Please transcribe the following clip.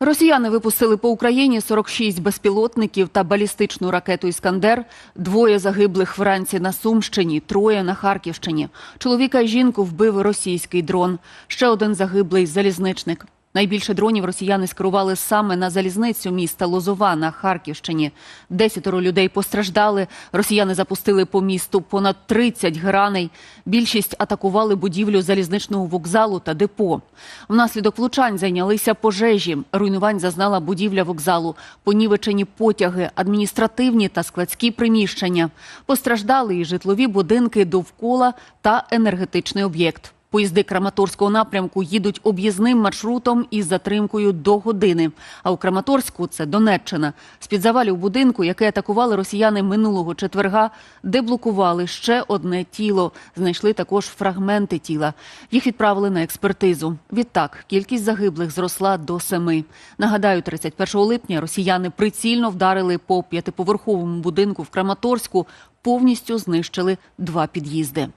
Росіяни випустили по Україні 46 безпілотників та балістичну ракету Іскандер. Двоє загиблих вранці на Сумщині, троє на Харківщині. Чоловіка і жінку вбив російський дрон. Ще один загиблий залізничник. Найбільше дронів росіяни скерували саме на залізницю міста Лозова на Харківщині. Десятеро людей постраждали. Росіяни запустили по місту понад 30 граней. Більшість атакували будівлю залізничного вокзалу та депо. Внаслідок влучань зайнялися пожежі. Руйнувань зазнала будівля вокзалу, понівечені потяги, адміністративні та складські приміщення. Постраждали і житлові будинки довкола та енергетичний об'єкт. Поїзди Краматорського напрямку їдуть об'їзним маршрутом із затримкою до години. А у Краматорську це Донеччина. З-під завалів будинку, який атакували росіяни минулого четверга, деблокували ще одне тіло. Знайшли також фрагменти тіла. Їх відправили на експертизу. Відтак кількість загиблих зросла до семи. Нагадаю, 31 липня росіяни прицільно вдарили по п'ятиповерховому будинку в Краматорську, повністю знищили два під'їзди.